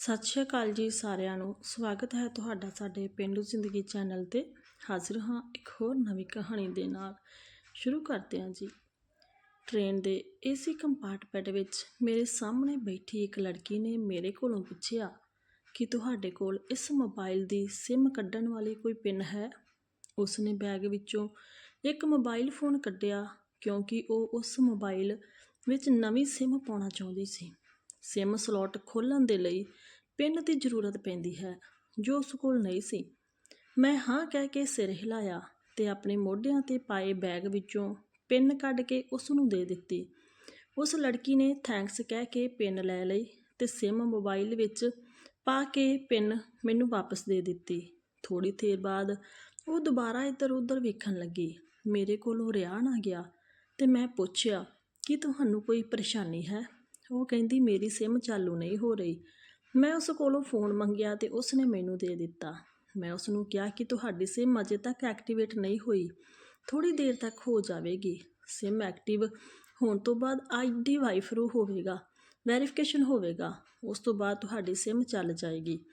ਸਤਿ ਸ਼੍ਰੀ ਅਕਾਲ ਜੀ ਸਾਰਿਆਂ ਨੂੰ। ਸਵਾਗਤ ਹੈ ਤੁਹਾਡਾ ਸਾਡੇ ਪੇਂਡੂ ਜ਼ਿੰਦਗੀ ਚੈਨਲ ਤੇ। ਹਾਜ਼ਰ ਹਾਂ ਇੱਕ ਹੋਰ ਨਵੀਂ ਕਹਾਣੀ ਦੇ ਨਾਲ। ਸ਼ੁਰੂ ਕਰਦੇ ਹਾਂ ਜੀ। ਟ੍ਰੇਨ ਦੇ ਏਸੀ ਕੰਪਾਰਟਮੈਂਟ ਵਿੱਚ ਮੇਰੇ ਸਾਹਮਣੇ ਬੈਠੀ ਇੱਕ ਲੜਕੀ ਨੇ ਮੇਰੇ ਕੋਲੋਂ ਪੁੱਛਿਆ, ਕਿ ਤੁਹਾਡੇ ਕੋਲ ਇਸ ਮੋਬਾਈਲ ਦੀ ਸਿਮ ਕੱਢਣ ਵਾਲੀ ਕੋਈ ਪਿੰਨ ਹੈ? ਉਸ ਨੇ ਬੈਗ ਵਿੱਚੋਂ ਇੱਕ ਮੋਬਾਈਲ ਫੋਨ ਕੱਢਿਆ, ਕਿਉਂਕਿ ਉਹ ਉਸ ਮੋਬਾਈਲ ਵਿੱਚ ਨਵੀਂ ਸਿਮ ਪਾਉਣਾ ਚਾਹੁੰਦੀ ਸੀ। ਸਿਮ ਸਲੋਟ ਖੋਲ੍ਹਣ ਦੇ ਲਈ ਪਿੰਨ ਦੀ ਜ਼ਰੂਰਤ ਪੈਂਦੀ ਹੈ, ਜੋ ਉਸ ਕੋਲ ਨਹੀਂ ਸੀ। ਮੈਂ ਹਾਂ ਕਹਿ ਕੇ ਸਿਰ ਹਿਲਾਇਆ ਤੇ ਆਪਣੇ ਮੋਢਿਆਂ ਤੇ ਪਾਏ ਬੈਗ ਵਿੱਚੋਂ ਪਿੰਨ ਕੱਢ ਕੇ ਉਸ ਨੂੰ ਦੇ ਦਿੱਤੀ। ਉਸ ਲੜਕੀ ਨੇ ਥੈਂਕਸ ਕਹਿ ਕੇ ਪਿੰਨ ਲੈ ਲਈ ਤੇ ਸਿਮ ਮੋਬਾਈਲ ਵਿੱਚ ਪਾ ਕੇ ਪਿੰਨ ਮੈਨੂੰ ਵਾਪਸ ਦੇ ਦਿੱਤੀ। ਥੋੜੀ ਦੇਰ ਬਾਅਦ ਉਹ ਦੁਬਾਰਾ ਇੱਧਰ ਉੱਧਰ ਵੇਖਣ ਲੱਗੀ। ਮੇਰੇ ਕੋਲੋਂ ਰਿਹਾ ਨਾ ਗਿਆ ਤੇ ਮੈਂ ਪੁੱਛਿਆ, ਕਿ ਤੁਹਾਨੂੰ ਕੋਈ ਪਰੇਸ਼ਾਨੀ ਹੈ? ਉਹ ਕਹਿੰਦੀ, ਮੇਰੀ ਸਿਮ ਚਾਲੂ ਨਹੀਂ ਹੋ ਰਹੀ। ਮੈਂ ਉਸ ਕੋਲੋਂ ਫੋਨ ਮੰਗਿਆ ਤੇ ਉਸ ਨੇ ਮੈਨੂੰ ਦੇ ਦਿੱਤਾ। ਮੈਂ ਉਸ ਨੂੰ ਕਿਹਾ ਕਿ ਤੁਹਾਡੀ ਸਿਮ ਅਜੇ ਤੱਕ ਐਕਟੀਵੇਟ ਨਹੀਂ ਹੋਈ। ਥੋੜੀ ਦੇਰ ਤੱਕ ਹੋ ਜਾਵੇਗੀ। ਸਿਮ ਐਕਟਿਵ ਹੋਣ ਤੋਂ ਬਾਅਦ ਆਈਡੀ ਵਾਈਫਰੂ ਹੋਵੇਗਾ, ਵੈਰੀਫਿਕੇਸ਼ਨ ਹੋਵੇਗਾ। ਉਸ ਤੋਂ ਬਾਅਦ ਤੁਹਾਡੀ ਸਿਮ ਚੱਲ ਜਾਏਗੀ।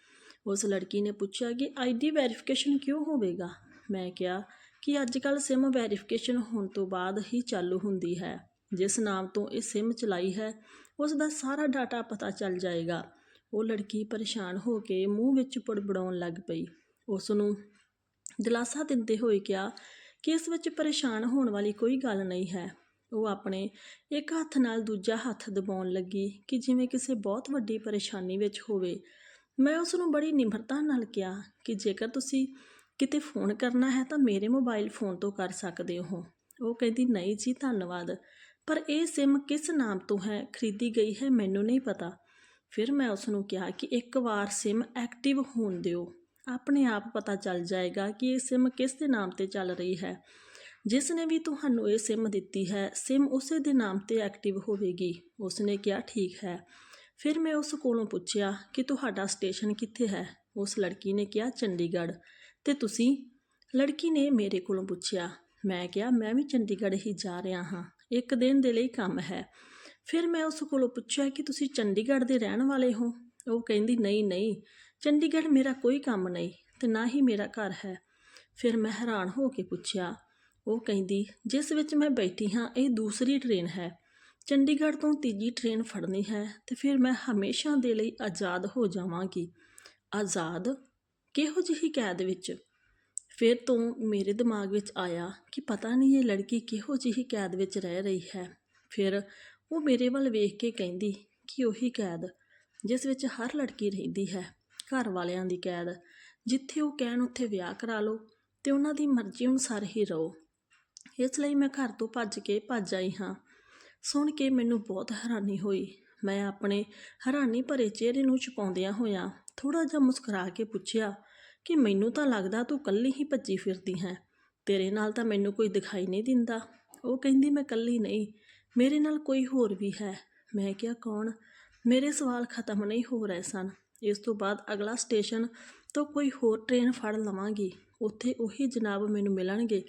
ਉਸ ਲੜਕੀ ਨੇ ਪੁੱਛਿਆ ਕਿ ਆਈਡੀ ਵੈਰੀਫਿਕੇਸ਼ਨ ਕਿਉਂ ਹੋਵੇਗਾ? ਮੈਂ ਕਿਹਾ ਕਿ ਅੱਜ ਕੱਲ ਸਿਮ ਵੈਰੀਫਿਕੇਸ਼ਨ ਹੋਣ ਤੋਂ ਬਾਅਦ ਹੀ ਚਾਲੂ ਹੁੰਦੀ ਹੈ। ਜਿਸ ਨਾਮ ਤੋਂ ਇਹ ਸਿਮ ਚਲਾਈ ਹੈ, ਉਸ ਦਾ ਸਾਰਾ ਡਾਟਾ ਪਤਾ ਚੱਲ ਜਾਏਗਾ। ਉਹ ਲੜਕੀ ਪਰੇਸ਼ਾਨ ਹੋ ਕੇ ਮੂੰਹ ਵਿੱਚ ਬੜਬੜਾਉਣ ਲੱਗ ਪਈ। ਉਸ ਨੂੰ ਦਿਲਾਸਾ ਦਿੰਦੇ ਹੋਏ ਕਿਹਾ ਕਿ ਇਸ ਵਿੱਚ ਪਰੇਸ਼ਾਨ ਹੋਣ ਵਾਲੀ ਕੋਈ ਗੱਲ ਨਹੀਂ ਹੈ। ਉਹ ਆਪਣੇ ਇੱਕ ਹੱਥ ਨਾਲ ਦੂਜਾ ਹੱਥ ਦਬਾਉਣ ਲੱਗੀ ਕਿ ਜਿਵੇਂ ਕਿਸੇ ਬਹੁਤ ਵੱਡੀ ਪਰੇਸ਼ਾਨੀ ਵਿੱਚ ਹੋਵੇ। ਮੈਂ ਉਸ ਨੂੰ ਬੜੀ ਨਿਮਰਤਾ ਨਾਲ ਕਿਹਾ ਕਿ ਜੇਕਰ ਤੁਸੀਂ ਕਿਤੇ ਫੋਨ ਕਰਨਾ ਹੈ ਤਾਂ ਮੇਰੇ ਮੋਬਾਈਲ ਫੋਨ ਤੋਂ ਕਰ ਸਕਦੇ ਹੋ। ਉਹ ਕਹਿੰਦੀ, ਨਹੀਂ ਜੀ, ਧੰਨਵਾਦ। ਪਰ ਇਹ ਸਿਮ ਕਿਸ ਨਾਮ ਤੋਂ ਹੈ, ਖਰੀਦੀ ਗਈ ਹੈ ਮੈਨੂੰ ਨਹੀਂ ਪਤਾ। ਫਿਰ ਮੈਂ ਉਸ ਨੂੰ ਕਿਹਾ ਕਿ ਇੱਕ ਵਾਰ ਸਿਮ ਐਕਟਿਵ ਹੋਣ ਦਿਓ। ਆਪਣੇ ਆਪ ਪਤਾ ਚੱਲ ਜਾਏਗਾ ਕਿ ਇਹ ਸਿਮ ਕਿਸ ਦੇ ਨਾਮ ਤੇ ਚੱਲ ਰਹੀ ਹੈ। ਜਿਸ ਨੇ ਵੀ ਤੁਹਾਨੂੰ ਇਹ ਸਿਮ ਦਿੱਤੀ ਹੈ, ਸਿਮ ਉਸੇ ਦੇ ਨਾਮ ਤੇ ਐਕਟਿਵ ਹੋਵੇਗੀ। ਉਸ ਨੇ ਕਿਹਾ, ਠੀਕ ਹੈ। ਫਿਰ ਮੈਂ ਉਸ ਕੋਲੋਂ ਪੁੱਛਿਆ ਕਿ ਤੁਹਾਡਾ ਸਟੇਸ਼ਨ ਕਿੱਥੇ ਹੈ? ਉਸ ਲੜਕੀ ਨੇ ਕਿਹਾ, ਚੰਡੀਗੜ੍ਹ। ਤੇ ਤੁਸੀਂ? ਲੜਕੀ ਨੇ ਮੇਰੇ ਕੋਲੋਂ ਪੁੱਛਿਆ। ਮੈਂ ਕਿਹਾ, ਮੈਂ ਵੀ ਚੰਡੀਗੜ੍ਹ ਹੀ ਜਾ ਰਿਹਾ ਹਾਂ। ਇੱਕ ਦਿਨ ਦੇ ਲਈ ਕੰਮ ਹੈ। ਫਿਰ ਮੈਂ ਉਸ ਕੋਲੋਂ ਪੁੱਛਿਆ ਕਿ ਤੁਸੀਂ ਚੰਡੀਗੜ੍ਹ ਦੇ ਰਹਿਣ ਵਾਲੇ ਹੋ? ਉਹ ਕਹਿੰਦੀ, ਨਹੀਂ ਨਹੀਂ, ਚੰਡੀਗੜ੍ਹ ਮੇਰਾ ਕੋਈ ਕੰਮ ਨਹੀਂ ਤੇ ਨਾ ਹੀ ਮੇਰਾ ਘਰ ਹੈ। ਫਿਰ ਮੈਂ ਹੈਰਾਨ ਹੋ ਕੇ ਪੁੱਛਿਆ। ਉਹ ਕਹਿੰਦੀ, ਜਿਸ ਵਿੱਚ ਮੈਂ ਬੈਠੀ ਹਾਂ, ਇਹ ਦੂਸਰੀ ਟ੍ਰੇਨ ਹੈ। ਚੰਡੀਗੜ੍ਹ ਤੋਂ ਤੀਜੀ ਟ੍ਰੇਨ ਫੜਨੀ ਹੈ ਤੇ ਫਿਰ ਮੈਂ ਹਮੇਸ਼ਾ ਦੇ ਲਈ ਆਜ਼ਾਦ ਹੋ ਜਾਵਾਂਗੀ। ਆਜ਼ਾਦ? ਕਿਹੋ ਜਿਹੀ ਕੈਦ ਵਿੱਚ? ਫਿਰ ਤੋਂ ਮੇਰੇ ਦਿਮਾਗ ਵਿੱਚ ਆਇਆ ਕਿ ਪਤਾ ਨਹੀਂ ਇਹ ਲੜਕੀ ਕਿਹੋ ਜਿਹੀ ਕੈਦ ਵਿੱਚ ਰਹਿ ਰਹੀ ਹੈ। ਫਿਰ ਉਹ ਮੇਰੇ ਵੱਲ ਵੇਖ ਕੇ ਕਹਿੰਦੀ ਕਿ ਉਹੀ ਕੈਦ, ਜਿਸ ਵਿੱਚ ਹਰ ਲੜਕੀ ਰਹਿੰਦੀ ਹੈ, ਘਰ ਵਾਲਿਆਂ ਦੀ ਕੈਦ। ਜਿੱਥੇ ਉਹ ਕਹਿਣ ਉੱਥੇ ਵਿਆਹ ਕਰਾ ਲਓ ਤੇ ਉਹਨਾਂ ਦੀ ਮਰਜ਼ੀ ਅਨੁਸਾਰ ਹੀ ਰਹੋ। ਇਸ ਲਈ ਮੈਂ ਘਰ ਤੋਂ ਭੱਜ ਕੇ ਭੱਜ ਆਈ ਹਾਂ। ਸੁਣ ਕੇ ਮੈਨੂੰ ਬਹੁਤ ਹੈਰਾਨੀ ਹੋਈ। ਮੈਂ ਆਪਣੇ ਹੈਰਾਨੀ ਭਰੇ ਚਿਹਰੇ ਨੂੰ ਛੁਪਾਉਂਦਿਆਂ ਹੋਇਆਂ ਥੋੜਾ ਜਿਹਾ ਮੁਸਕਰਾ ਕੇ ਪੁੱਛਿਆ ਕਿ ਮੈਨੂੰ ਤਾਂ ਲੱਗਦਾ ਤੂੰ ਕੱਲੀ ਹੀ ਭੱਜੀ ਫਿਰਦੀ ਹੈ। ਤੇਰੇ ਨਾਲ ਤਾਂ ਮੈਨੂੰ ਕੋਈ ਦਿਖਾਈ ਨਹੀਂ ਦਿੰਦਾ। ਉਹ ਕਹਿੰਦੀ, ਮੈਂ ਕੱਲੀ ਨਹੀਂ। ਮੇਰੇ ਨਾਲ ਕੋਈ ਹੋਰ ਵੀ ਹੈ। ਮੈਂ ਕਿਹਾ, ਕੌਣ? ਮੇਰੇ ਸਵਾਲ ਖਤਮ ਨਹੀਂ ਹੋ ਰਹੇ ਸਨ। ਇਸ ਤੋਂ ਬਾਅਦ ਅਗਲਾ ਸਟੇਸ਼ਨ ਤੋਂ ਕੋਈ ਹੋਰ ਟ੍ਰੇਨ ਫੜ ਲਵਾਂਗੀ। ਉੱਥੇ ਉਹੀ ਜਨਾਬ ਮੈਨੂੰ ਮਿਲਣਗੇ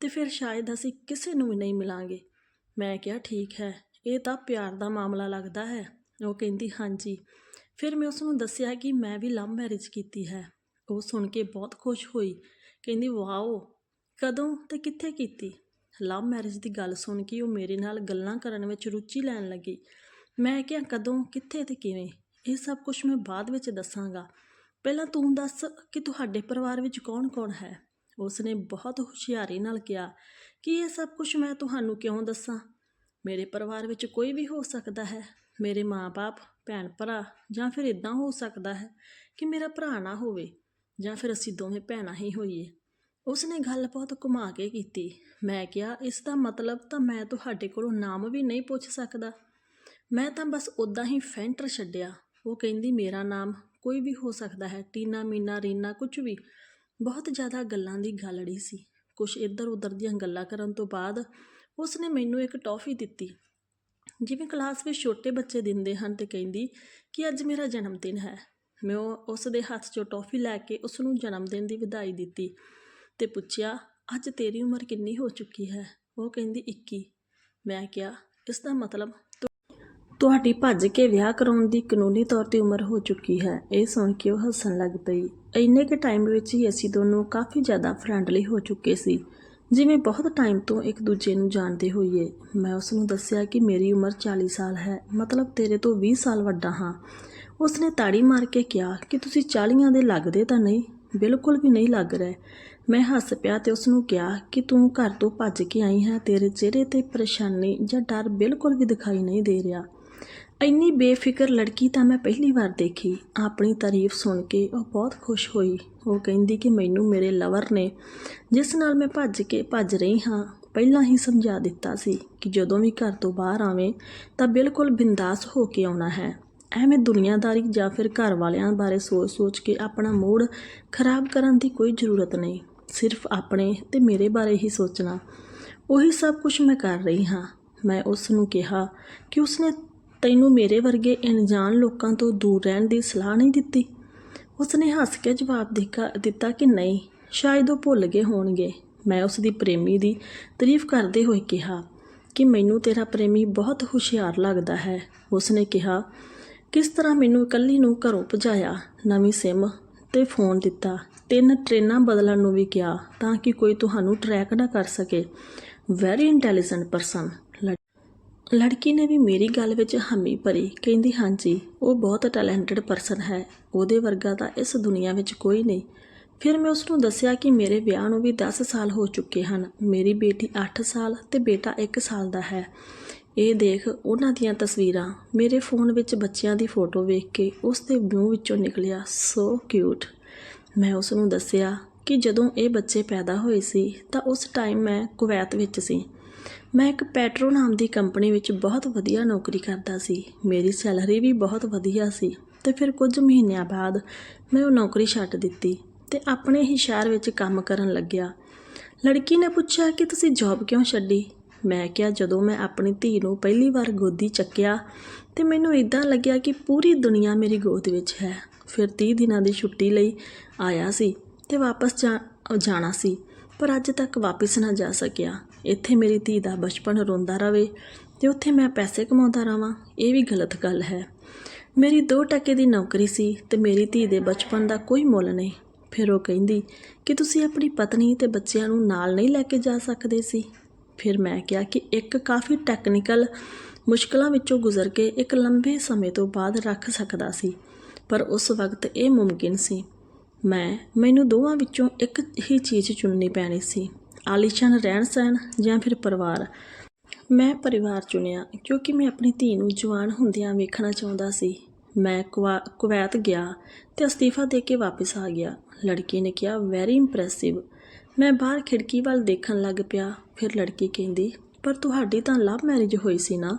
ਤੇ ਫਿਰ ਸ਼ਾਇਦ ਅਸੀਂ ਕਿਸੇ ਨੂੰ ਵੀ ਨਹੀਂ ਮਿਲਾਂਗੇ। ਮੈਂ ਕਿਹਾ, ਠੀਕ ਹੈ। ਇਹ ਤਾਂ ਪਿਆਰ ਦਾ ਮਾਮਲਾ ਲੱਗਦਾ ਹੈ। ਉਹ ਕਹਿੰਦੀ, ਹਾਂਜੀ। ਫਿਰ ਮੈਂ ਉਸ ਨੂੰ ਦੱਸਿਆ ਕਿ ਮੈਂ ਵੀ ਲਵ ਮੈਰਿਜ ਕੀਤੀ ਹੈ। ਉਹ ਸੁਣ ਕੇ ਬਹੁਤ ਖੁਸ਼ ਹੋਈ। ਕਹਿੰਦੀ, ਵਾਓ, ਕਦੋਂ ਤੇ ਕਿੱਥੇ ਕੀਤੀ? ਲਵ ਮੈਰਿਜ ਦੀ ਗੱਲ ਸੁਣ ਕੇ ਉਹ ਮੇਰੇ ਨਾਲ ਗੱਲਾਂ ਕਰਨ ਵਿੱਚ ਰੁਚੀ ਲੈਣ ਲੱਗੀ। ਮੈਂ ਕਿਹਾ, ਕਦੋਂ, ਕਿੱਥੇ ਤੇ ਕਿਵੇਂ? ਇਹ ਸਭ ਕੁਝ ਮੈਂ ਬਾਅਦ ਵਿੱਚ ਦੱਸਾਂਗਾ। ਪਹਿਲਾਂ ਤੂੰ ਦੱਸ ਕਿ ਤੁਹਾਡੇ ਪਰਿਵਾਰ ਵਿੱਚ ਕੌਣ-ਕੌਣ ਹੈ? ਉਸ ਨੇ ਬਹੁਤ ਹੁਸ਼ਿਆਰੀ ਨਾਲ ਕਿਹਾ, ਕਿ ਇਹ ਸਭ ਕੁਝ ਮੈਂ ਤੁਹਾਨੂੰ ਕਿਉਂ ਦੱਸਾਂ? ਮੇਰੇ ਪਰਿਵਾਰ ਵਿੱਚ ਕੋਈ ਵੀ ਹੋ ਸਕਦਾ ਹੈ। ਮੇਰੇ ਮਾਪੇ ਭੈਣ ਭਰਾ ਜਾਂ ਫਿਰ ਇਦਾਂ ਹੋ ਸਕਦਾ ਹੈ ਕਿ ਮੇਰਾ ਭਰਾ ਨਾ ਹੋਵੇ। ਜਾਂ ਫਿਰ ਅਸੀਂ ਦੋਵੇਂ ਭੈਣਾਂ ਹੀ ਹੋਈਏ। ਉਸਨੇ ਗੱਲ ਬਹੁਤ ਘੁਮਾ ਕੇ ਕੀਤੀ। ਮੈਂ ਕਿਹਾ, ਇਸ ਦਾ ਮਤਲਬ ਤਾਂ ਮੈਂ ਤੁਹਾਡੇ ਕੋਲੋਂ ਨਾਮ ਵੀ ਨਹੀਂ ਪੁੱਛ ਸਕਦਾ। ਮੈਂ ਤਾਂ ਬਸ ਉਦਾਂ ਹੀ ਫੈਂਟਰ ਛੱਡਿਆ। ਉਹ ਕਹਿੰਦੀ, ਮੇਰਾ ਨਾਮ ਕੋਈ ਵੀ ਹੋ ਸਕਦਾ ਹੈ। ਟੀਨਾ, ਮੀਨਾ, ਰੀਨਾ ਕੁਝ ਵੀ। ਬਹੁਤ ਜ਼ਿਆਦਾ ਗੱਲਾਂ ਦੀ ਗੱਲੜੀ ਸੀ। ਕੁਝ ਇੱਧਰ ਉੱਧਰ ਦੀਆਂ ਗੱਲਾਂ ਕਰਨ ਤੋਂ ਬਾਅਦ ਉਸਨੇ ਮੈਨੂੰ ਇੱਕ ਟੌਫੀ ਦਿੱਤੀ। ਜਿਵੇਂ ਕਲਾਸ ਵਿੱਚ ਛੋਟੇ ਬੱਚੇ ਦਿੰਦੇ ਹਨ ਤੇ ਕਹਿੰਦੀ ਕਿ ਅੱਜ ਮੇਰਾ ਜਨਮ ਦਿਨ ਹੈ। ਮੈਂ ਉਹ, ਉਸ ਦੇ ਹੱਥ 'ਚੋਂ ਟੌਫੀ ਲੈ ਕੇ ਉਸ ਨੂੰ ਜਨਮ ਦਿਨ ਦੀ ਵਧਾਈ ਦਿੱਤੀ ਤੇ ਪੁੱਛਿਆ, ਅੱਜ ਤੇਰੀ ਉਮਰ ਕਿੰਨੀ ਹੋ ਚੁੱਕੀ ਹੈ? ਉਹ ਕਹਿੰਦੀ 21 ਮੈਂ ਕਿਹਾ, ਇਸ ਦਾ ਮਤਲਬ ਤੁਹਾਡੀ ਭੱਜ ਕੇ ਵਿਆਹ ਕਰਾਉਣ ਦੀ ਕਾਨੂੰਨੀ ਤੌਰ ਤੇ ਉਮਰ ਹੋ ਚੁੱਕੀ ਹੈ। ਇਹ ਸੁਣ ਕੇ ਉਹ ਹੱਸਣ ਲੱਗ ਪਈ। ਇੰਨੇ ਕੁ ਟਾਈਮ ਵਿੱਚ ਹੀ ਅਸੀਂ ਦੋਨੋਂ ਕਾਫੀ ਜ਼ਿਆਦਾ ਫਰੈਂਡਲੀ ਹੋ ਚੁੱਕੇ ਸੀ। ਜਿਵੇਂ ਬਹੁਤ ਟਾਈਮ ਤੋਂ ਇੱਕ ਦੂਜੇ ਨੂੰ ਜਾਣਦੇ ਹੋਈਏ। ਮੈਂ ਉਸ ਨੂੰ ਦੱਸਿਆ ਕਿ ਮੇਰੀ ਉਮਰ 40 ਸਾਲ ਹੈ। ਮਤਲਬ ਤੇਰੇ ਤੋਂ 20 ਸਾਲ ਵੱਡਾ ਹਾਂ। ਉਸਨੇ ਤਾੜੀ ਮਾਰ ਕੇ ਕਿਹਾ ਕਿ ਤੁਸੀਂ 40ਾਂ ਦੇ ਲੱਗਦੇ ਤਾਂ ਨਹੀਂ, ਬਿਲਕੁਲ ਵੀ ਨਹੀਂ ਲੱਗ ਰਹੇ। ਮੈਂ ਹੱਸ ਪਿਆ ਤੇ ਉਸ ਨੂੰ ਕਿਹਾ ਕਿ ਤੂੰ ਘਰ ਤੋਂ ਭੱਜ ਕੇ ਆਈ ਹੈ, ਤੇਰੇ ਚਿਹਰੇ ਤੇ ਪਰੇਸ਼ਾਨੀ ਜਾਂ ਡਰ ਬਿਲਕੁਲ ਵੀ ਦਿਖਾਈ ਨਹੀਂ ਦੇ ਰਿਹਾ। ਇੰਨੀ ਬੇਫਿਕਰ ਲੜਕੀ ਤਾਂ ਮੈਂ ਪਹਿਲੀ ਵਾਰ ਦੇਖੀ। ਆਪਣੀ ਤਾਰੀਫ ਸੁਣ ਕੇ ਉਹ ਬਹੁਤ ਖੁਸ਼ ਹੋਈ। ਉਹ ਕਹਿੰਦੀ ਕਿ ਮੈਨੂੰ ਮੇਰੇ ਲਵਰ ਨੇ ਜਿਸ ਨਾਲ ਮੈਂ ਭੱਜ ਕੇ ਭੱਜ ਰਹੀ ਹਾਂ, ਪਹਿਲਾਂ ਹੀ ਸਮਝਾ ਦਿੱਤਾ ਸੀ ਕਿ ਜਦੋਂ ਵੀ ਘਰ ਤੋਂ ਬਾਹਰ ਆਵੇਂ ਤਾਂ ਬਿਲਕੁਲ ਬਿੰਦਾਸ ਹੋ ਕੇ ਆਉਣਾ ਹੈ। ਐਵੇਂ ਦੁਨੀਆਦਾਰੀ ਜਾਂ ਫਿਰ ਘਰ ਵਾਲਿਆਂ ਬਾਰੇ ਸੋਚ-ਸੋਚ ਕੇ ਆਪਣਾ ਮੂਡ ਖਰਾਬ ਕਰਨ ਦੀ ਕੋਈ ਜ਼ਰੂਰਤ ਨਹੀਂ। ਸਿਰਫ ਆਪਣੇ ਤੇ ਮੇਰੇ ਬਾਰੇ ਹੀ ਸੋਚਣਾ। ਉਹੀ ਸਭ ਕੁਝ ਮੈਂ ਕਰ ਰਹੀ ਹਾਂ। ਮੈਂ ਉਸ ਨੂੰ ਕਿਹਾ ਕਿ ਉਸਨੇ ਤੈਨੂੰ ਮੇਰੇ ਵਰਗੇ ਅਣਜਾਣ ਲੋਕਾਂ ਤੋਂ ਦੂਰ ਰਹਿਣ ਦੀ ਸਲਾਹ ਨਹੀਂ ਦਿੱਤੀ। ਉਸਨੇ ਹੱਸ ਕੇ ਜਵਾਬ ਦਿੱਕਾ- ਦਿੱਤਾ ਕਿ ਨਹੀਂ, ਸ਼ਾਇਦ ਉਹ ਭੁੱਲ ਗਏ ਹੋਣਗੇ। ਮੈਂ ਉਸ ਦੀ ਪ੍ਰੇਮੀ ਦੀ ਤਾਰੀਫ ਕਰਦੇ ਹੋਏ ਕਿਹਾ ਕਿ ਮੈਨੂੰ ਤੇਰਾ ਪ੍ਰੇਮੀ ਬਹੁਤ ਹੁਸ਼ਿਆਰ ਲੱਗਦਾ ਹੈ। ਉਸਨੇ ਕਿਹਾ ਕਿਸ ਤਰ੍ਹਾਂ ਮੈਨੂੰ ਇਕੱਲੀ ਨੂੰ ਘਰੋਂ ਭਜਾਇਆ, ਨਵੀਂ ਸਿਮ ਤੇ ਫੋਨ ਦਿੱਤਾ। ਤਿੰਨ ਟ੍ਰੇਨਾਂ ਬਦਲਣ ਨੂੰ ਵੀ ਕਿਹਾ ਤਾਂ ਕਿ ਕੋਈ ਤੁਹਾਨੂੰ ਟਰੈਕ ਨਾ ਕਰ ਸਕੇ। ਵੈਰੀ ਇੰਟੈਲੀਜੈਂਟ ਪਰਸਨ ਲੜਕੀ ਨੇ ਵੀ ਮੇਰੀ ਗੱਲ ਵਿੱਚ ਹਾਮੀ ਭਰੀ। ਕਹਿੰਦੀ, ਹਾਂਜੀ, ਉਹ ਬਹੁਤ ਟੈਲੈਂਟਡ ਪਰਸਨ ਹੈ। ਉਹਦੇ ਵਰਗਾ ਤਾਂ ਇਸ ਦੁਨੀਆ ਵਿੱਚ ਕੋਈ ਨਹੀਂ। ਫਿਰ ਮੈਂ ਉਸ ਨੂੰ ਦੱਸਿਆ ਕਿ ਮੇਰੇ ਵਿਆਹ ਨੂੰ ਵੀ 10 ਸਾਲ ਹੋ ਚੁੱਕੇ ਹਨ। ਮੇਰੀ ਬੇਟੀ 8 ਸਾਲ ਤੇ ਬੇਟਾ 1 ਸਾਲ ਦਾ ਹੈ। ਇਹ ਦੇਖ ਉਹਨਾਂ ਦੀਆਂ ਤਸਵੀਰਾਂ ਮੇਰੇ ਫੋਨ ਵਿੱਚ ਬੱਚਿਆਂ ਦੀ ਫੋਟੋ ਵੇਖ ਕੇ ਉਸ ਦੇ ਮੂੰਹ ਵਿੱਚੋਂ ਨਿਕਲਿਆ ਸੋ ਕਿਊਟ ਮੈਂ ਉਸ ਨੂੰ ਦੱਸਿਆ ਕਿ ਜਦੋਂ ਇਹ ਬੱਚੇ ਪੈਦਾ ਹੋਏ ਸੀ ਤਾਂ ਉਸ ਟਾਈਮ ਮੈਂ ਕੁਵੈਤ ਵਿੱਚ ਸੀ। ਮੈਂ ਇੱਕ ਪੈਟਰੋ ਨਾਮ ਦੀ ਕੰਪਨੀ ਵਿੱਚ ਬਹੁਤ ਵਧੀਆ ਨੌਕਰੀ ਕਰਦਾ ਸੀ। ਮੇਰੀ ਸੈਲਰੀ ਵੀ ਬਹੁਤ ਵਧੀਆ ਸੀ ਤੇ ਫਿਰ ਕੁਝ ਮਹੀਨਿਆਂ ਬਾਅਦ ਮੈਂ ਉਹ ਨੌਕਰੀ ਛੱਡ ਦਿੱਤੀ ਤੇ ਆਪਣੇ ਹੀ ਸ਼ਹਿਰ ਵਿੱਚ ਕੰਮ ਕਰਨ ਲੱਗਿਆ। ਲੜਕੀ ਨੇ ਪੁੱਛਿਆ ਕਿ ਤੁਸੀਂ ਜੌਬ ਕਿਉਂ ਛੱਡੀ? ਮੈਂ ਕਿਹਾ, ਜਦੋਂ ਮੈਂ ਆਪਣੀ ਧੀ ਨੂੰ ਪਹਿਲੀ ਵਾਰ ਗੋਦੀ ਚੱਕਿਆ ਤੇ ਮੈਨੂੰ ਇਦਾਂ ਲੱਗਿਆ ਕਿ ਪੂਰੀ ਦੁਨੀਆ ਮੇਰੀ ਗੋਦ ਵਿੱਚ ਹੈ। ਫਿਰ 30 ਦਿਨਾਂ ਦੀ ਛੁੱਟੀ ਲਈ ਆਇਆ ਸੀ ਤੇ ਵਾਪਸ ਜਾਣਾ ਸੀ, ਪਰ ਅੱਜ ਤੱਕ ਵਾਪਸ ਨਾ ਜਾ ਸਕਿਆ। ਇੱਥੇ ਮੇਰੀ ਧੀ ਦਾ ਬਚਪਨ ਰੋਂਦਾ ਰਵੇ ਤੇ ਉੱਥੇ ਮੈਂ ਪੈਸੇ ਕਮਾਉਂਦਾ ਰਵਾਂ, ਇਹ ਵੀ ਗਲਤ ਗੱਲ ਹੈ। ਮੇਰੀ 2 ਟਕੇ ਦੀ ਨੌਕਰੀ ਸੀ ਤੇ ਮੇਰੀ ਧੀ ਦੇ ਬਚਪਨ ਦਾ ਕੋਈ ਮੁੱਲ ਨਹੀਂ। ਫਿਰ ਉਹ ਕਹਿੰਦੀ ਕਿ ਤੁਸੀਂ ਆਪਣੀ ਪਤਨੀ ਤੇ ਬੱਚਿਆਂ ਨੂੰ ਨਾਲ ਨਹੀਂ ਲੈ ਕੇ ਜਾ ਸਕਦੇ ਸੀ। ਫਿਰ ਮੈਂ ਕਿਹਾ ਕਿ ਇੱਕ ਕਾਫੀ ਟੈਕਨੀਕਲ ਮੁਸ਼ਕਲਾਂ ਵਿੱਚੋਂ ਗੁਜ਼ਰ ਕੇ ਇੱਕ ਲੰਬੇ ਸਮੇਂ ਤੋਂ ਬਾਅਦ ਰੱਖ ਸਕਦਾ ਸੀ, ਪਰ ਉਸ ਵਕਤ ਇਹ ਮੁਮਕਿਨ ਸੀ। ਮੈਂ, ਮੈਨੂੰ ਦੋਵਾਂ ਵਿੱਚੋਂ ਇੱਕ ਹੀ ਚੀਜ਼ ਚੁਣਨੀ ਪੈਣੀ ਸੀ, ਆਲੀਸ਼ਾਨ ਰਹਿਣ ਸਹਿਣ ਜਾਂ ਫਿਰ ਪਰਿਵਾਰ। ਮੈਂ ਪਰਿਵਾਰ ਚੁਣਿਆ ਕਿਉਂਕਿ ਮੈਂ ਆਪਣੀ ਧੀ ਨੂੰ ਜਵਾਨ ਹੁੰਦਿਆਂ ਵੇਖਣਾ ਚਾਹੁੰਦਾ ਸੀ। ਮੈਂ ਕੁਵਾ- ਕੁਵੈਤ ਗਿਆ ਤੇ ਅਸਤੀਫਾ ਦੇ ਕੇ ਵਾਪਸ ਆ ਗਿਆ। ਲੜਕੀ ਨੇ ਕਿਹਾ ਵੈਰੀ ਇੰਪ੍ਰੈਸਿਵ ਮੈਂ ਬਾਹਰ ਖਿੜਕੀ ਵੱਲ ਦੇਖਣ ਲੱਗ ਪਿਆ। ਫਿਰ ਲੜਕੀ ਕਹਿੰਦੀ, ਪਰ ਤੁਹਾਡੀ ਤਾਂ ਲਵ ਮੈਰਿਜ ਹੋਈ ਸੀ ਨਾ।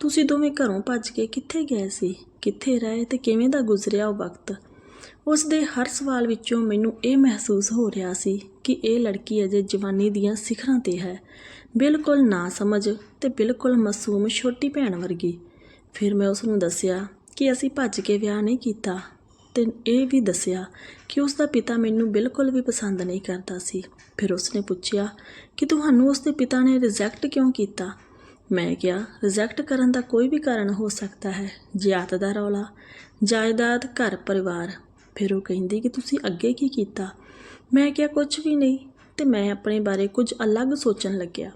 ਤੁਸੀਂ ਦੋਵੇਂ ਘਰੋਂ ਭੱਜ ਕੇ ਕਿੱਥੇ ਗਏ ਸੀ? ਕਿੱਥੇ ਰਹੇ ਤੇ ਕਿਵੇਂ ਦਾ ਗੁਜ਼ਰਿਆ ਉਹ ਵਕਤ? ਉਸ ਦੇ ਹਰ ਸਵਾਲ ਵਿੱਚੋਂ ਮੈਨੂੰ ਇਹ ਮਹਿਸੂਸ ਹੋ ਰਿਹਾ ਸੀ ਕਿ ਇਹ ਲੜਕੀ ਅਜੇ ਜਵਾਨੀ ਦੀਆਂ ਸਿਖਰਾਂ ਤੇ ਹੈ। ਬਿਲਕੁਲ ਨਾ ਸਮਝ ਤੇ ਬਿਲਕੁਲ ਮਾਸੂਮ ਛੋਟੀ ਭੈਣ ਵਰਗੀ। ਫਿਰ ਮੈਂ ਉਸ ਨੂੰ ਦੱਸਿਆ ਕਿ ਅਸੀਂ ਭੱਜ ਕੇ ਵਿਆਹ ਨਹੀਂ ਕੀਤਾ। ਤੇ ਇਹ ਵੀ ਦੱਸਿਆ ਕਿ ਉਸ ਦਾ ਪਿਤਾ ਮੈਨੂੰ ਬਿਲਕੁਲ ਵੀ ਪਸੰਦ ਨਹੀਂ ਕਰਦਾ ਸੀ। ਫਿਰ ਉਸ ਨੇ ਪੁੱਛਿਆ ਕਿ ਤੁਹਾਨੂੰ ਉਸ ਦੇ ਪਿਤਾ ਨੇ ਰਿਜੈਕਟ ਕਿਉਂ ਕੀਤਾ? ਮੈਂ ਕਿਹਾ ਰਿਜੈਕਟ ਕਰਨ ਦਾ ਕੋਈ ਵੀ ਕਾਰਨ ਹੋ ਸਕਦਾ ਹੈ, ਜਿਆਤ ਦਾ ਰੌਲਾ, ਜਾਇਦਾਦ, ਘਰ ਪਰਿਵਾਰ। ਫਿਰ ਉਹ ਕਹਿੰਦੀ ਕਿ ਤੁਸੀਂ ਅੱਗੇ ਕੀ ਕੀਤਾ? ਮੈਂ ਕਿਹਾ ਕੁਝ ਵੀ ਨਹੀਂ, ਤੇ ਮੈਂ ਆਪਣੇ ਬਾਰੇ ਕੁਝ ਅਲੱਗ ਸੋਚਣ ਲੱਗਿਆ।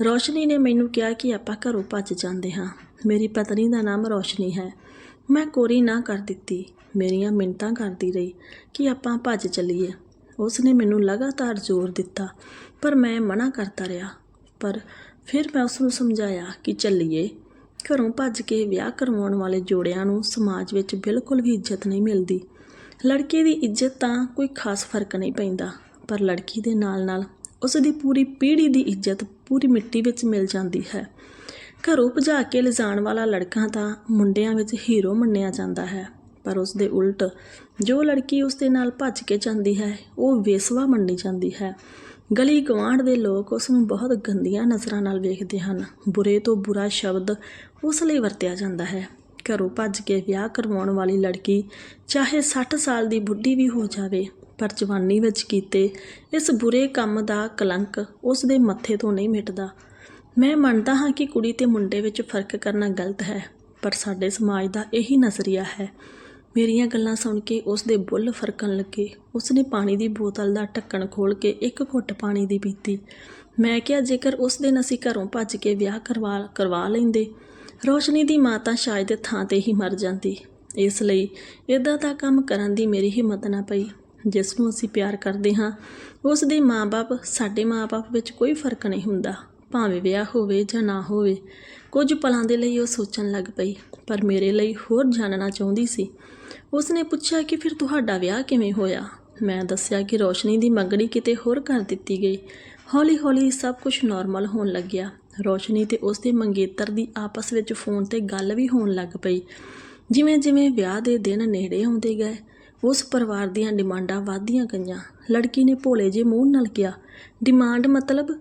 ਰੋਸ਼ਨੀ ਨੇ ਮੈਨੂੰ ਕਿਹਾ ਕਿ ਆਪਾਂ ਘਰੋਂ ਭੱਜ ਜਾਂਦੇ ਹਾਂ। ਮੇਰੀ ਪਤਨੀ ਦਾ ਨਾਮ ਰੋਸ਼ਨੀ ਹੈ। ਮੈਂ ਕੋਰੀ ਨਾ ਕਰ ਦਿੱਤੀ। ਮੇਰੀਆਂ ਮਿੰਨਤਾਂ ਕਰਦੀ ਰਹੀ ਕਿ ਆਪਾਂ ਭੱਜ ਚੱਲੀਏ। ਉਸ ਨੇ ਮੈਨੂੰ ਲਗਾਤਾਰ ਜ਼ੋਰ ਦਿੱਤਾ, ਪਰ ਮੈਂ ਮਨਾ ਕਰਦਾ ਰਿਹਾ। ਪਰ ਫਿਰ ਮੈਂ ਉਸ ਨੂੰ ਸਮਝਾਇਆ ਕਿ ਚੱਲੀਏ। ਘਰੋਂ ਭੱਜ ਕੇ ਵਿਆਹ ਕਰਵਾਉਣ ਵਾਲੇ ਜੋੜਿਆਂ ਨੂੰ ਸਮਾਜ ਵਿੱਚ ਬਿਲਕੁਲ ਵੀ ਇੱਜ਼ਤ ਨਹੀਂ ਮਿਲਦੀ। ਲੜਕੇ ਦੀ ਇੱਜ਼ਤ ਤਾਂ ਕੋਈ ਖਾਸ ਫ਼ਰਕ ਨਹੀਂ ਪੈਂਦਾ, ਪਰ ਲੜਕੀ ਦੇ ਨਾਲ-ਨਾਲ ਉਸ ਦੀ ਪੂਰੀ ਪੀੜ੍ਹੀ ਦੀ ਇੱਜ਼ਤ ਪੂਰੀ ਮਿੱਟੀ ਵਿੱਚ ਮਿਲ ਜਾਂਦੀ ਹੈ। ਘਰੋਂ ਭਜਾ ਕੇ ਲਿਜਾਣ ਵਾਲਾ ਲੜਕਾ ਤਾਂ ਮੁੰਡਿਆਂ ਵਿੱਚ ਹੀਰੋ ਮੰਨਿਆ ਜਾਂਦਾ ਹੈ। ਪਰ ਉਸ ਦੇ ਉਲਟ ਜੋ ਲੜਕੀ ਉਸ ਦੇ ਨਾਲ ਭੱਜ ਕੇ ਜਾਂਦੀ ਹੈ, ਉਹ ਵੇਸਵਾ ਮੰਨੀ ਜਾਂਦੀ ਹੈ। ਗਲੀ ਗਵਾਂਢ ਦੇ ਲੋਕ ਉਸ ਨੂੰ ਬਹੁਤ ਗੰਦੀਆਂ ਨਜ਼ਰਾਂ ਨਾਲ ਵੇਖਦੇ ਹਨ। ਬੁਰੇ ਤੋਂ ਬੁਰਾ ਸ਼ਬਦ ਉਸ ਲਈ ਵਰਤਿਆ ਜਾਂਦਾ ਹੈ। ਘਰੋਂ ਭੱਜ ਕੇ ਵਿਆਹ ਕਰਵਾਉਣ ਵਾਲੀ ਲੜਕੀ ਚਾਹੇ 60 ਸਾਲ ਦੀ ਬੁੱਢੀ ਵੀ ਹੋ ਜਾਵੇ, ਪਰ ਜਵਾਨੀ ਵਿੱਚ ਕੀਤੇ ਇਸ ਬੁਰੇ ਕੰਮ ਦਾ ਕਲੰਕ ਉਸ ਦੇ ਮੱਥੇ ਤੋਂ ਨਹੀਂ ਮਿਟਦਾ। ਮੈਂ ਮੰਨਦਾ ਹਾਂ ਕਿ ਕੁੜੀ ਤੇ ਮੁੰਡੇ ਵਿੱਚ ਫ਼ਰਕ ਕਰਨਾ ਗਲਤ ਹੈ, ਪਰ ਸਾਡੇ ਸਮਾਜ ਦਾ ਇਹੀ ਨਜ਼ਰੀਆ ਹੈ ਮੇਰੀਆਂ ਗੱਲਾਂ ਸੁਣ ਕੇ ਉਸ ਦੇ ਬੁੱਲ ਫਰਕਣ ਲੱਗੇ। ਉਸ ਨੇ ਪਾਣੀ ਦੀ ਬੋਤਲ ਦਾ ਢੱਕਣ ਖੋਲ ਕੇ ਇੱਕ ਘੁੱਟ ਪਾਣੀ ਦੀ ਪੀਤੀ। ਮੈਂ ਕਿਹਾ, ਜੇਕਰ ਉਸ ਦਿਨ ਅਸੀਂ ਘਰੋਂ ਭੱਜ ਕੇ ਵਿਆਹ ਕਰਵਾ ਕਰਵਾ ਲੈਂਦੇ, ਰੋਸ਼ਨੀ ਦੀ ਮਾਂ ਤਾਂ ਸ਼ਾਇਦ ਥਾਂ ਤੇ ਹੀ ਮਰ ਜਾਂਦੀ। ਇਸ ਲਈ ਇਦਾਂ ਦਾ ਕੰਮ ਕਰਨ ਦੀ ਮੇਰੀ ਹਿੰਮਤ ਨਾ ਪਈ। ਜਿਸ ਨੂੰ ਅਸੀਂ ਪਿਆਰ ਕਰਦੇ ਹਾਂ ਉਸ ਦੇ ਮਾਪੇ ਸਾਡੇ ਮਾਪੇ ਵਿੱਚ ਕੋਈ ਫ਼ਰਕ ਨਹੀਂ ਹੁੰਦਾ, ਭਾਵੇਂ ਵਿਆਹ ਹੋਵੇ ਜਾਂ ਨਾ ਹੋਵੇ। ਕੁਝ ਪਲਾਂ ਦੇ ਲਈ ਉਹ ਸੋਚਣ ਲੱਗ ਪਈ, ਪਰ ਮੇਰੇ ਲਈ ਹੋਰ ਜਾਣਨਾ ਚਾਹੁੰਦੀ ਸੀ। ਉਸ ਨੇ ਪੁੱਛਿਆ ਕਿ ਫਿਰ ਤੁਹਾਡਾ ਵਿਆਹ ਕਿਵੇਂ ਹੋਇਆ? ਮੈਂ ਦੱਸਿਆ ਕਿ ਰੋਸ਼ਨੀ ਦੀ ਮੰਗਣੀ ਕਿਤੇ ਹੋਰ ਕਰ ਦਿੱਤੀ ਗਈ। ਹੌਲੀ-ਹੌਲੀ ਸਭ ਕੁਝ ਨਾਰਮਲ ਹੋਣ ਲੱਗਿਆ। ਰੋਸ਼ਨੀ ਤੇ ਉਸ ਦੇ ਮੰਗੇਤਰ ਦੀ ਆਪਸ ਵਿੱਚ ਫੋਨ ਤੇ ਗੱਲ ਵੀ ਹੋਣ ਲੱਗ ਪਈ। ਜਿਵੇਂ-ਜਿਵੇਂ ਵਿਆਹ ਦੇ ਦਿਨ ਨੇੜੇ ਆਉਂਦੇ ਗਏ, ਉਸ ਪਰਿਵਾਰ ਦੀਆਂ ਡਿਮਾਂਡਾਂ ਵਧਦੀਆਂ ਗਈਆਂ। ਲੜਕੀ ਨੇ ਭੋਲੇ ਜਿਹੇ ਮੂੰਹ ਨਾਲ ਕਿਹਾ ਡਿਮਾਂਡ ਮਤਲਬ?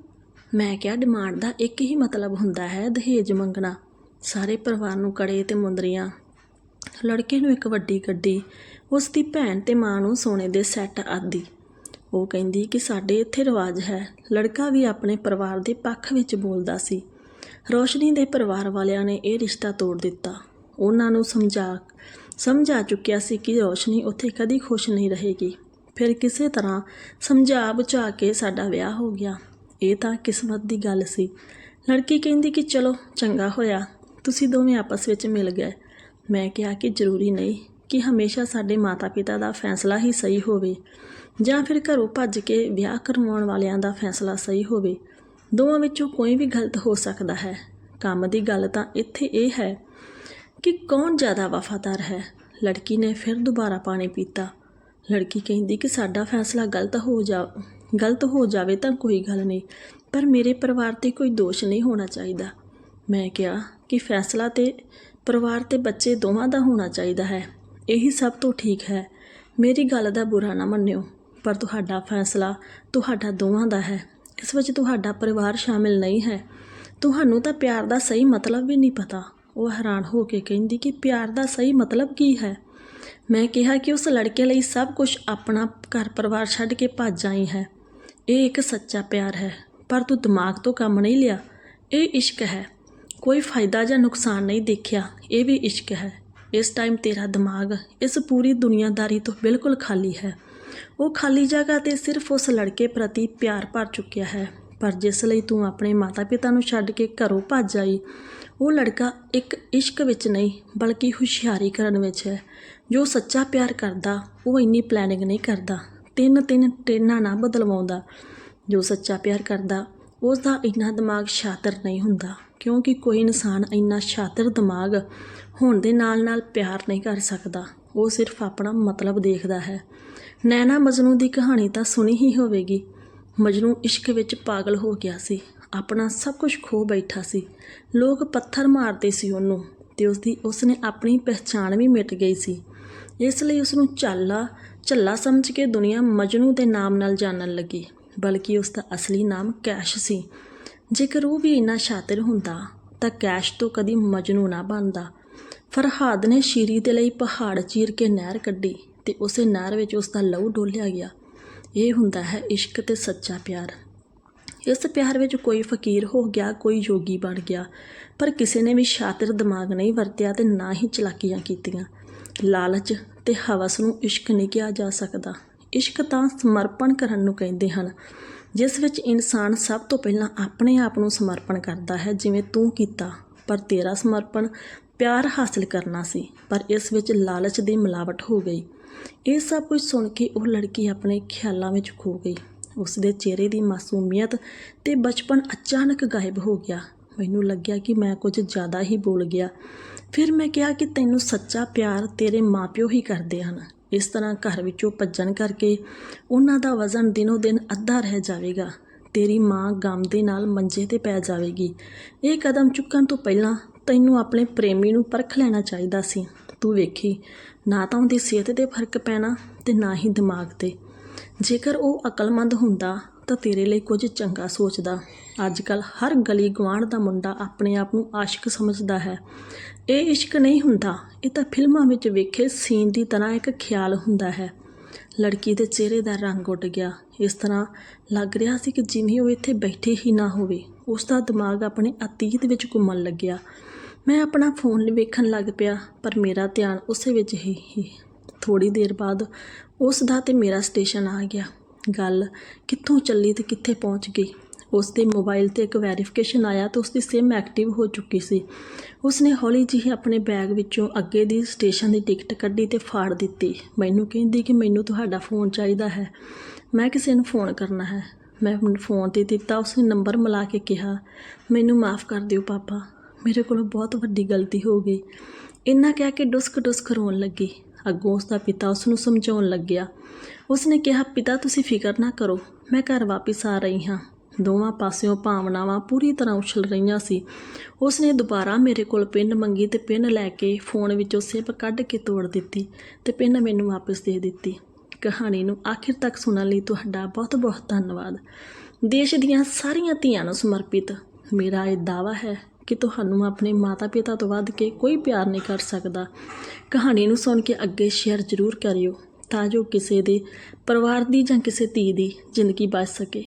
ਮੈਂ ਕਿਹਾ ਡਿਮਾਂਡ ਦਾ ਇੱਕ ਹੀ ਮਤਲਬ ਹੁੰਦਾ ਹੈ ਦਹੇਜ ਮੰਗਣਾ। ਸਾਰੇ ਪਰਿਵਾਰ ਨੂੰ ਕੜੇ ਤੇ ਮੁੰਦਰੀਆਂ ਲੜਕੇ ਨੂੰ ਇੱਕ ਵੱਡੀ ਗੱਡੀ, ਉਸ ਦੀ ਭੈਣ ਤੇ ਮਾਂ ਨੂੰ ਸੋਨੇ ਦੇ ਸੈੱਟ ਆਦਿ। ਉਹ ਕਹਿੰਦੀ ਕਿ ਸਾਡੇ ਇੱਥੇ ਰਿਵਾਜ ਹੈ, ਲੜਕਾ ਵੀ ਆਪਣੇ ਪਰਿਵਾਰ ਦੇ ਪੱਖ ਵਿੱਚ ਬੋਲਦਾ ਸੀ। ਰੋਸ਼ਨੀ ਦੇ ਪਰਿਵਾਰ ਵਾਲਿਆਂ ਨੇ ਇਹ ਰਿਸ਼ਤਾ ਤੋੜ ਦਿੱਤਾ। ਉਹਨਾਂ ਨੂੰ ਸਮਝਾ ਸਮਝਾ ਚੁੱਕਿਆ ਸੀ ਕਿ ਰੋਸ਼ਨੀ ਉੱਥੇ ਕਦੀ ਖੁਸ਼ ਨਹੀਂ ਰਹੇਗੀ। ਫਿਰ ਕਿਸੇ ਤਰ੍ਹਾਂ ਸਮਝਾ ਬੁਝਾ ਕੇ ਸਾਡਾ ਵਿਆਹ ਹੋ ਗਿਆ। ਇਹ ਤਾਂ ਕਿਸਮਤ ਦੀ ਗੱਲ ਸੀ। ਲੜਕੀ ਕਹਿੰਦੀ ਕਿ ਚਲੋ, ਚੰਗਾ ਹੋਇਆ। ਤੁਸੀਂ ਦੋਵੇਂ ਆਪਸ ਵਿੱਚ ਮਿਲ ਗਏ। ਮੈਂ ਕਿਹਾ ਕਿ ਜ਼ਰੂਰੀ ਨਹੀਂ ਕਿ ਹਮੇਸ਼ਾ ਸਾਡੇ ਮਾਤਾ-ਪਿਤਾ ਦਾ ਫੈਸਲਾ ਹੀ ਸਹੀ ਹੋਵੇ ਜਾਂ ਫਿਰ ਘਰੋਂ ਭੱਜ ਕੇ ਵਿਆਹ ਕਰਵਾਉਣ ਵਾਲਿਆਂ ਦਾ ਫੈਸਲਾ ਸਹੀ ਹੋਵੇ। ਦੋਵਾਂ ਵਿੱਚੋਂ ਕੋਈ ਵੀ ਗਲਤ ਹੋ ਸਕਦਾ ਹੈ। ਕੰਮ ਦੀ ਗੱਲ ਤਾਂ ਇੱਥੇ ਇਹ ਹੈ ਕਿ ਕੌਣ ਜ਼ਿਆਦਾ ਵਫਾਦਾਰ ਹੈ? ਲੜਕੀ ਨੇ ਫਿਰ ਦੁਬਾਰਾ ਪਾਣੀ ਪੀਤਾ। ਲੜਕੀ ਕਹਿੰਦੀ ਕਿ ਸਾਡਾ ਫੈਸਲਾ ਗਲਤ ਹੋ ਜਾ, ਗਲਤ ਹੋ ਜਾਵੇ ਤਾਂ ਕੋਈ ਗੱਲ ਨਹੀਂ, ਪਰ ਮੇਰੇ ਪਰਿਵਾਰ ਤੇ ਕੋਈ ਦੋਸ਼ ਨਹੀਂ ਹੋਣਾ ਚਾਹੀਦਾ। ਮੈਂ ਕਿਹਾ ਕਿ ਫੈਸਲਾ ਤੇ ਪਰਿਵਾਰ ਤੇ ਬੱਚੇ ਦੋਵਾਂ ਦਾ ਹੋਣਾ ਚਾਹੀਦਾ ਹੈ। ਇਹੀ ਸਭ ਤੋਂ ਠੀਕ ਹੈ। ਮੇਰੀ ਗੱਲ ਦਾ ਬੁਰਾ ਨਾ ਮੰਨਿਓ, ਪਰ ਤੁਹਾਡਾ ਫੈਸਲਾ ਤੁਹਾਡਾ ਦੋਵਾਂ ਦਾ ਹੈ। ਇਸ ਵਿੱਚ ਤੁਹਾਡਾ ਪਰਿਵਾਰ ਸ਼ਾਮਿਲ ਨਹੀਂ ਹੈ। ਤੁਹਾਨੂੰ ਤਾਂ ਪਿਆਰ ਦਾ ਸਹੀ ਮਤਲਬ ਵੀ ਨਹੀਂ ਪਤਾ। ਉਹ ਹੈਰਾਨ ਹੋ ਕੇ ਕਹਿੰਦੀ ਕਿ ਪਿਆਰ ਦਾ ਸਹੀ ਮਤਲਬ ਕੀ ਹੈ? ਮੈਂ ਕਿਹਾ ਕਿ ਉਸ ਲੜਕੇ ਲਈ ਸਭ ਕੁਝ ਆਪਣਾ ਘਰ ਪਰਿਵਾਰ ਛੱਡ ਕੇ ਭੱਜ ਆਈ ਹੈ। ਇਹ ਇੱਕ ਸੱਚਾ ਪਿਆਰ ਹੈ, ਪਰ ਤੂੰ ਦਿਮਾਗ ਤੋਂ ਕੰਮ ਨਹੀਂ ਲਿਆ। ਇਹ ਇਸ਼ਕ ਹੈ। ਕੋਈ ਫਾਇਦਾ ਜਾਂ ਨੁਕਸਾਨ ਨਹੀਂ ਦੇਖਿਆ, ਇਹ ਵੀ ਇਸ਼ਕ ਹੈ। ਇਸ ਟਾਈਮ ਤੇਰਾ ਦਿਮਾਗ ਇਸ ਪੂਰੀ ਦੁਨੀਆਦਾਰੀ ਤੋਂ ਬਿਲਕੁਲ ਖਾਲੀ ਹੈ। ਉਹ ਖਾਲੀ ਜਗ੍ਹਾ ਤੇ ਸਿਰਫ ਉਸ ਲੜਕੇ ਪ੍ਰਤੀ ਪਿਆਰ ਭਰ ਚੁੱਕਿਆ ਹੈ, ਪਰ ਜਿਸ ਲਈ ਤੂੰ ਆਪਣੇ ਮਾਤਾ-ਪਿਤਾ ਨੂੰ ਛੱਡ ਕੇ ਘਰੋਂ ਭੱਜ ਆਈ, ਉਹ ਲੜਕਾ ਇੱਕ ਇਸ਼ਕ ਵਿੱਚ ਨਹੀਂ, ਬਲਕਿ ਹੁਸ਼ਿਆਰੀ ਕਰਨ ਵਿੱਚ ਹੈ। ਜੋ ਸੱਚਾ ਪਿਆਰ ਕਰਦਾ, ਉਹ ਇੰਨੀ ਪਲੈਨਿੰਗ ਨਹੀਂ ਕਰਦਾ। ਤਿੰਨ ਤਿੰਨ ਟ੍ਰੇਨਾਂ ਨਾ ਬਦਲਵਾਉਂਦਾ। ਜੋ ਸੱਚਾ ਪਿਆਰ ਕਰਦਾ ਉਸ ਦਾ ਇੰਨਾ ਦਿਮਾਗ ਸ਼ਾਤਰ ਨਹੀਂ ਹੁੰਦਾ। ਕਿਉਂਕਿ ਕੋਈ ਇਨਸਾਨ ਇੰਨਾ ਸ਼ਾਤਰ ਦਿਮਾਗ ਹੋਣ ਦੇ ਨਾਲ-ਨਾਲ ਪਿਆਰ ਨਹੀਂ ਕਰ ਸਕਦਾ। ਉਹ ਸਿਰਫ ਆਪਣਾ ਮਤਲਬ ਦੇਖਦਾ ਹੈ। ਨੈਣਾ ਮਜਨੂ ਦੀ ਕਹਾਣੀ ਤਾਂ ਸੁਣੀ ਹੀ ਹੋਵੇਗੀ। ਮਜਨੂ ਇਸ਼ਕ ਵਿੱਚ ਪਾਗਲ ਹੋ ਗਿਆ ਸੀ। ਆਪਣਾ ਸਭ ਕੁਝ ਖੋ ਬੈਠਾ ਸੀ। ਲੋਕ ਪੱਥਰ ਮਾਰਦੇ ਸੀ ਉਹਨੂੰ ਤੇ ਉਸਦੀ ਉਸਨੇ ਆਪਣੀ ਪਹਿਚਾਣ ਵੀ ਮਿਟ ਗਈ ਸੀ। ਇਸ ਲਈ ਉਸ ਨੂੰ ਚਾਲਾ, ਝੱਲਾ ਸਮਝ ਕੇ ਦੁਨੀਆ ਮਜਨੂ ਦੇ ਨਾਮ ਨਾਲ ਜਾਣਨ ਲੱਗੀ। ਬਲਕਿ ਉਸ ਦਾ ਅਸਲੀ ਨਾਮ ਕੈਸ਼ ਸੀ। ਜੇਕਰ ਉਹ ਵੀ ਇੰਨਾ ਸ਼ਾਤਿਰ ਹੁੰਦਾ, ਤਾਂ ਕੈਸ਼ ਤੋਂ ਕਦੀ ਮਜਨੂ ਨਾ ਬਣਦਾ। ਫਰਹਾਦ ਨੇ ਸ਼ੀਰੀ ਦੇ ਲਈ ਪਹਾੜ ਚੀਰ ਕੇ ਨਹਿਰ ਕੱਢੀ ਤੇ ਉਸੇ ਨਹਿਰ ਵਿੱਚ ਉਸ ਦਾ ਲਹੂ ਡੋਲਿਆ ਗਿਆ। ਇਹ ਹੁੰਦਾ ਹੈ ਇਸ਼ਕ ਤੇ ਸੱਚਾ ਪਿਆਰ। ਇਸ ਪਿਆਰ ਵਿੱਚ ਕੋਈ ਫਕੀਰ ਹੋ ਗਿਆ, ਕੋਈ ਯੋਗੀ ਬਣ ਗਿਆ, ਪਰ ਕਿਸੇ ਨੇ ਵੀ ਸ਼ਾਤਿਰ ਦਿਮਾਗ ਨਹੀਂ ਵਰਤਿਆ ਤੇ ਨਾ ਹੀ ਚਲਾਕੀਆਂ ਕੀਤੀਆਂ। ਲਾਲਚ ਤੇ ਹਵਸ ਨੂੰ ਇਸ਼ਕ ਨਹੀਂ ਕਿਹਾ ਜਾ ਸਕਦਾ। ਇਸ਼ਕ ਤਾਂ ਸਮਰਪਣ ਕਰਨ ਨੂੰ ਕਹਿੰਦੇ ਹਨ। ਜਿਸ ਵਿੱਚ ਇਨਸਾਨ ਸਭ ਤੋਂ ਪਹਿਲਾਂ ਆਪਣੇ ਆਪ ਨੂੰ ਸਮਰਪਣ ਕਰਦਾ ਹੈ, ਜਿਵੇਂ ਤੂੰ ਕੀਤਾ, ਪਰ ਤੇਰਾ ਸਮਰਪਣ ਪਿਆਰ ਹਾਸਲ ਕਰਨਾ ਸੀ, ਪਰ ਇਸ ਵਿੱਚ ਲਾਲਚ ਦੀ ਮਿਲਾਵਟ ਹੋ ਗਈ। ਇਹ ਸਭ ਕੁਝ ਸੁਣ ਕੇ ਉਹ ਲੜਕੀ ਆਪਣੇ ਖਿਆਲਾਂ ਵਿੱਚ ਖੋ ਗਈ। ਉਸ ਦੇ ਚਿਹਰੇ ਦੀ ਮਾਸੂਮੀਅਤ ਤੇ ਬਚਪਨ ਅਚਾਨਕ ਗਾਇਬ ਹੋ ਗਿਆ। ਮੈਨੂੰ ਲੱਗਿਆ ਕਿ ਮੈਂ ਕੁਝ ਜ਼ਿਆਦਾ ਹੀ ਬੋਲ ਗਿਆ। ਫਿਰ ਮੈਂ ਕਿਹਾ ਕਿ ਤੈਨੂੰ ਸੱਚਾ ਪਿਆਰ ਤੇਰੇ ਮਾਪਿਓ ਹੀ ਕਰਦੇ ਹਨ। ਇਸ ਤਰ੍ਹਾਂ ਘਰ ਵਿੱਚੋਂ ਭੱਜਣ ਕਰਕੇ ਉਹਨਾਂ ਦਾ ਵਜ਼ਨ ਦਿਨੋ ਦਿਨ ਅੱਧਾ ਰਹਿ ਜਾਵੇਗਾ। ਤੇਰੀ ਮਾਂ ਗਮ ਦੇ ਨਾਲ ਮੰਜੇ ਤੇ ਪੈ ਜਾਵੇਗੀ। ਇਹ ਕਦਮ ਚੁੱਕਣ ਤੋਂ ਪਹਿਲਾਂ ਤੈਨੂੰ ਆਪਣੇ ਪ੍ਰੇਮੀ ਨੂੰ ਪਰਖ ਲੈਣਾ ਚਾਹੀਦਾ ਸੀ। ਤੂੰ ਵੇਖੀ, ਨਾ ਤਾਂ ਉਹਦੀ ਸਿਹਤ ਤੇ ਫ਼ਰਕ ਪੈਣਾ ਤੇ ਨਾ ਹੀ ਦਿਮਾਗ ਤੇ। ਜੇਕਰ ਉਹ ਅਕਲਮੰਦ ਹੁੰਦਾ ਤਾਂ ਤੇਰੇ ਲਈ ਕੁਝ ਚੰਗਾ ਸੋਚਦਾ। ਅੱਜ ਕੱਲ ਹਰ ਗਲੀ ਗਵਾਂਢ ਦਾ ਮੁੰਡਾ ਆਪਣੇ ਆਪ ਨੂੰ ਆਸ਼ਿਕ ਸਮਝਦਾ ਹੈ। ਇਹ ਇਸ਼ਕ ਨਹੀਂ ਹੁੰਦਾ, ਇਹ ਤਾਂ ਫਿਲਮਾਂ ਵਿੱਚ ਵੇਖੇ ਸੀਨ ਦੀ ਤਰ੍ਹਾਂ ਇੱਕ ਖਿਆਲ ਹੁੰਦਾ ਹੈ। ਲੜਕੀ ਦੇ ਚਿਹਰੇ ਦਾ ਰੰਗ ਉੱਡ ਗਿਆ। ਇਸ ਤਰ੍ਹਾਂ ਲੱਗ ਰਿਹਾ ਸੀ ਕਿ ਜਿਵੇਂ ਉਹ ਇੱਥੇ ਬੈਠੇ ਹੀ ਨਾ ਹੋਵੇ। ਉਸ ਦਾ ਦਿਮਾਗ ਆਪਣੇ ਅਤੀਤ ਵਿੱਚ ਘੁੰਮਣ ਲੱਗਿਆ। ਮੈਂ ਆਪਣਾ ਫੋਨ ਵੇਖਣ ਲੱਗ ਪਿਆ, ਪਰ ਮੇਰਾ ਧਿਆਨ ਉਸੇ ਵਿੱਚ ਹੀ ਹੀ। ਥੋੜੀ ਦੇਰ ਬਾਅਦ ਉਸ ਦਾ ਤੇ ਮੇਰਾ ਸਟੇਸ਼ਨ ਆ ਗਿਆ। ਗੱਲ ਕਿੱਥੋਂ ਚੱਲੀ ਤੇ ਕਿੱਥੇ ਪਹੁੰਚ ਗਈ। ਉਸ ਦੇ ਮੋਬਾਈਲ ਤੇ ਇੱਕ ਵੈਰੀਫਿਕੇਸ਼ਨ ਆਇਆ ਤੇ ਉਸ ਦੀ ਸਿਮ ਐਕਟਿਵ ਹੋ ਚੁੱਕੀ ਸੀ। ਉਸਨੇ ਹੌਲੀ ਜਿਹੀ ਆਪਣੇ ਬੈਗ ਵਿੱਚੋਂ ਅੱਗੇ ਦੀ ਸਟੇਸ਼ਨ ਦੀ ਟਿਕਟ ਕੱਢੀ ਤੇ ਫਾੜ ਦਿੱਤੀ। ਮੈਨੂੰ ਕਹਿੰਦੀ ਕਿ ਮੈਨੂੰ ਤੁਹਾਡਾ ਫੋਨ ਚਾਹੀਦਾ ਹੈ। ਮੈਂ ਕਿਸੇ ਨੂੰ ਫੋਨ ਕਰਨਾ ਹੈ। ਮੈਂ ਫੋਨ ਤੇ ਦਿੱਤਾ, ਉਸਨੇ ਨੰਬਰ ਮਿਲਾ ਕੇ ਕਿਹਾ, ਮੈਨੂੰ ਮਾਫ ਕਰ ਦਿਓ ਪਾਪਾ। ਮੇਰੇ ਕੋਲੋਂ ਬਹੁਤ ਵੱਡੀ ਗਲਤੀ ਹੋ ਗਈ। ਇੰਨਾ ਕਹਿ ਕੇ ਡੁਸਕ ਡੁਸਕ ਰੋਣ ਲੱਗੀ। ਅੱਗੋਂ ਉਸ ਦਾ ਪਿਤਾ ਉਸ ਨੂੰ ਸਮਝਾਉਣ ਲੱਗਿਆ। ਉਸਨੇ ਕਿਹਾ, ਪਿਤਾ, ਤੁਸੀਂ ਫਿਕਰ ਨਾ ਕਰੋ, ਮੈਂ ਘਰ ਵਾਪਿਸ ਆ ਰਹੀ ਹਾਂ। ਦੋਵਾਂ ਪਾਸਿਓਂ ਭਾਵਨਾਵਾਂ ਪੂਰੀ ਤਰ੍ਹਾਂ ਉਛਲ ਰਹੀਆਂ ਸੀ। ਉਸ ਨੇ ਦੁਬਾਰਾ ਮੇਰੇ ਕੋਲ ਪਿੰਨ ਮੰਗੀ ਤੇ ਪਿੰਨ ਲੈ ਕੇ ਫੋਨ ਵਿੱਚੋਂ ਸਿਪ ਕੱਢ ਕੇ ਤੋੜ ਦਿੱਤੀ ਤੇ ਪਿੰਨ ਮੈਨੂੰ ਵਾਪਸ ਦੇ ਦਿੱਤੀ। ਕਹਾਣੀ ਨੂੰ ਆਖਿਰ ਤੱਕ ਸੁਣਨ ਲਈ ਤੁਹਾਡਾ ਬਹੁਤ-ਬਹੁਤ ਧੰਨਵਾਦ। ਦੇਸ਼ ਦੀਆਂ ਸਾਰੀਆਂ ਧੀਆਂ ਨੂੰ ਸਮਰਪਿਤ, ਮੇਰਾ ਇਹ ਦਾਵਾ ਹੈ ਕਿ ਤੁਹਾਨੂੰ ਆਪਣੇ ਮਾਤਾ-ਪਿਤਾ ਤੋਂ ਵੱਧ ਕੇ ਕੋਈ ਪਿਆਰ ਨਹੀਂ ਕਰ ਸਕਦਾ। ਕਹਾਣੀ ਨੂੰ ਸੁਣ ਕੇ ਅੱਗੇ ਸ਼ੇਅਰ ਜ਼ਰੂਰ ਕਰਿਓ, ਤਾਂ ਜੋ ਕਿਸੇ ਦੇ ਪਰਿਵਾਰ ਦੀ ਜਾਂ ਕਿਸੇ ਧੀ ਦੀ ਜ਼ਿੰਦਗੀ ਬਚ ਸਕੇ।